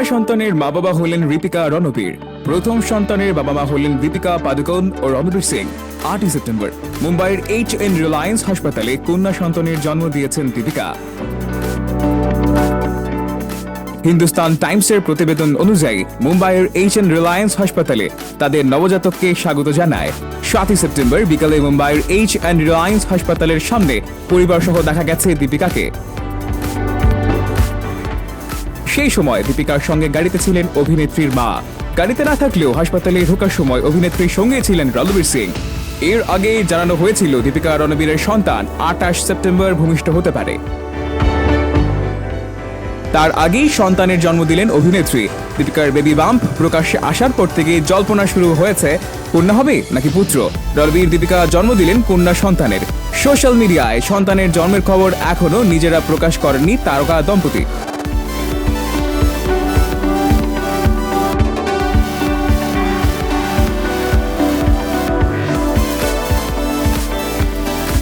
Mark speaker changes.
Speaker 1: সন্তানের মা বাবা হলেন রিপিকা রণবীর। প্রথম সন্তানের বাবা মা হলেন দীপিকা পাদুকোন ও রণবীর সিং, আটই সেপ্টেম্বর। মুম্বাইয়ের এইচ এন রিলায়েন্স হাসপাতালে কন্যা সন্তানের জন্ম দিয়েছেন দীপিকা। হিন্দুস্তান টাইমসের প্রতিবেদন অনুযায়ী, মুম্বাইয়ের এইচ এন রিলায়েন্স হাসপাতালে তাদের নবজাতককে স্বাগত জানায়। সাতই সেপ্টেম্বর বিকালে মুম্বাইয়ের এইচ এন রিলায়েন্স হাসপাতালের সামনে পরিবার সহ দেখা গেছে দীপিকাকে। সেই সময় দীপিকার সঙ্গে গাড়িতে ছিলেন অভিনেত্রীর মা। গাড়িতে না থাকলেও হাসপাতালে ঢোকার সময় অভিনেত্রীর সঙ্গে ছিলেন রণবীর সিং। এর আগে জানানো হয়েছিল দীপিকা রণবীরের সন্তান আটাশ সেপ্টেম্বর ভূমিষ্ঠ হতে পারে। তার আগেই সন্তানের জন্ম দিলেন অভিনেত্রী। দীপিকার বেবি বাম্প প্রকাশ্যে আসার পর থেকে জল্পনা শুরু হয়েছে, কন্যা হবে নাকি পুত্র? রণবীর দীপিকা জন্ম দিলেন কন্যা সন্তানের। সোশ্যাল মিডিয়ায় সন্তানের জন্মের খবর এখনও নিজেরা প্রকাশ করেননি তারকা দম্পতি।